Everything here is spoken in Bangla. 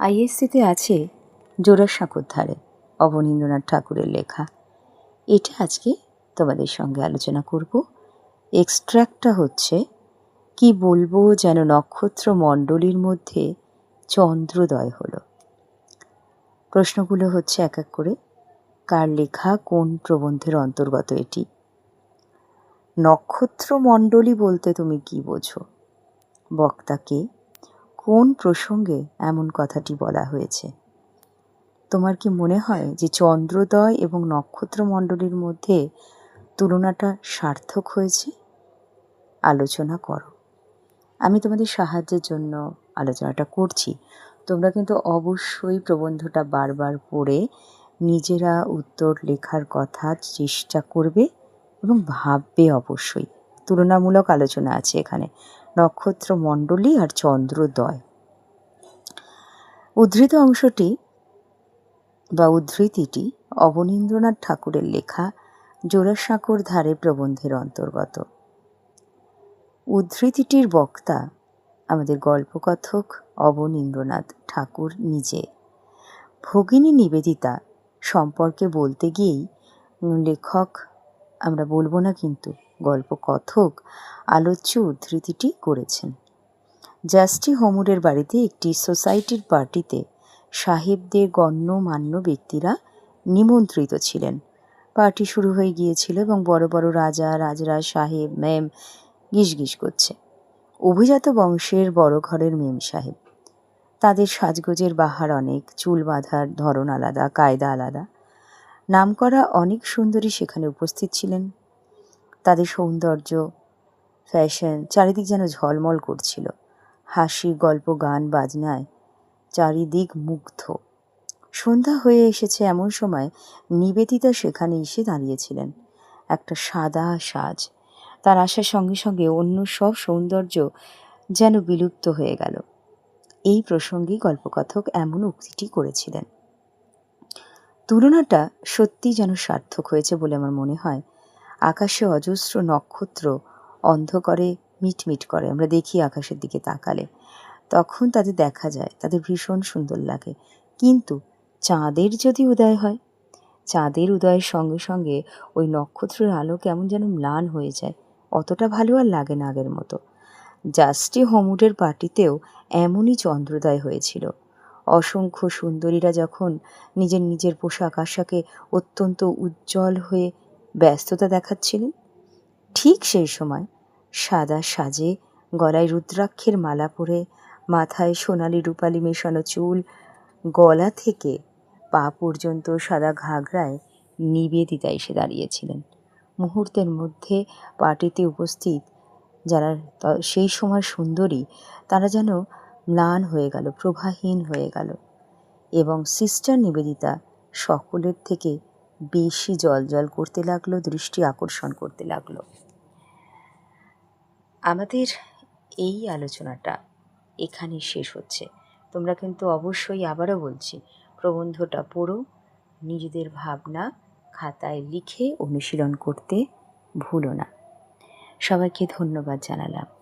আইএসসিতে আছে জোড়াসাঁকোর ধারে অবনীন্দ্রনাথ ঠাকুরের লেখা। এটা আজকে তোমাদের সঙ্গে আলোচনা করব। এক্সট্র্যাক্টটা হচ্ছে, কি বলব যেন নক্ষত্র মণ্ডলীর মধ্যে চন্দ্রোদয় হলো। প্রশ্নগুলো হচ্ছে এক এক করে, কার লেখা কোন প্রবন্ধের অন্তর্গত এটি? নক্ষত্র মণ্ডলী বলতে তুমি কি বোঝো? বক্তাকে কোন প্রসঙ্গে এমন কথাটি বলা হয়েছে? তোমার কি মনে হয় যে চন্দ্রোদয় এবং নক্ষত্রমণ্ডলীর মধ্যে তুলনাটা সার্থক হয়েছে? আলোচনা করো। আমি তোমাদের সাহায্যের জন্য আলোচনাটা করছি। তোমরা কিন্তু অবশ্যই প্রবন্ধটা বারবার পড়ে নিজেরা উত্তর লেখার কথা চেষ্টা করবে এবং ভাববে অবশ্যই। তুলনামূলক আলোচনা আছে এখানে। নক্ষত্র মণ্ডলী আর চন্দ্রোদয়। উদ্ধৃত অংশটি বা উদ্ধৃতিটি অবনীন্দ্রনাথ ঠাকুরের লেখা জোড়াসাঁকোর ধারে প্রবন্ধের অন্তর্গত। উদ্ধৃতিটির বক্তা আমাদের গল্পকথক অবনীন্দ্রনাথ ঠাকুর নিজে। ভগিনী নিবেদিতা সম্পর্কে বলতে গিয়েই লেখক আমরা বলব না কিন্তু গল্পকথক আলোচ্য উদ্ধৃতিটি করেছেন। জাস্টি হোমুরের বাড়িতে একটি সোসাইটির পার্টিতে সাহেবদের গণ্যমান্য ব্যক্তিরা নিমন্ত্রিত ছিলেন। পার্টি শুরু হয়ে গিয়েছিল এবং বড় বড় রাজা, রাজরাজ, সাহেব মেম গিসগিস করছে। অভিজাত বংশের বড় ঘরের মেম সাহেব। তাদের সাজগোজের বাহার অনেক, চুল বাঁধার ধরন আলাদা, কায়দা আলাদা। নামকরা অনেক সুন্দরী সেখানে উপস্থিত ছিলেন। সৌন্দর্য ফ্যাশন চারিদিক যেন ঝলমল করছিল। হাসি গল্প, গান, বাজনায় চারিদিক মুগ্ধ। সন্ধ্যা হয়ে এসেছে এমন সময় নিবেদিতা সেখানে এসে দাঁড়িয়েছিলেন। একটা সাদা সাজ। তার আসার সঙ্গে সঙ্গে অন্য সব সৌন্দর্য যেন বিলুপ্ত হয়ে গেল। এই প্রসঙ্গে গল্পকথক এমন উক্তিটি করেছিলেন। তুলনাটা সত্যি যেন সার্থক হয়েছে বলে আমার মনে হয়। আকাশে অজস্র নক্ষত্র অন্ধকারে মিটমিট করে। আমরা দেখি আকাশের দিকে তাকালে। তখন তাদের দেখা যায়, তাদের ভীষণ সুন্দর লাগে। কিন্তু চাঁদের যদি উদয় হয়, চাঁদের উদয়ের সঙ্গে সঙ্গে ওই নক্ষত্রের আলো কেমন যেন ম্লান হয়ে যায়। অতটা ভালো আর লাগে না আগের মতো। জাস্টি হমুডের পার্টিতেও এমনই চন্দ্রোদয় হয়েছিল। অসংখ্য সুন্দরীরা যখন নিজের নিজের পোশাক আশাকে অত্যন্ত উজ্জ্বল হয়ে ব্যস্ততা দেখাচ্ছিলেন। ঠিক সেই সময় সাদা সাজে গলায় রুদ্রাক্ষের মালা পরে মাথায় সোনালি রূপালি মেশানো চুল গলা থেকে পা পর্যন্ত সাদা ঘাগরায় নিবেদিতা এসে দাঁড়িয়েছিলেন। মুহূর্তের মধ্যে পার্টিতে উপস্থিত যারা সেই সময় সুন্দরী, তারা যেন ম্লান হয়ে গেল, প্রভাহীন হয়ে গেল এবং সিস্টার নিবেদিতা সকলের থেকে বেশি জল জল করতে লাগল, দৃষ্টি আকর্ষণ করতে লাগল। আমাদের এই আলোচনাটা এখানে শেষ হচ্ছে। তোমরা কিন্তু অবশ্যই আবারও বলছি, প্রবন্ধটা পড়ো, নিজেদের ভাবনা খাতায় লিখে অনুশীলন করতে ভুলো না। সবাইকে ধন্যবাদ জানালাম।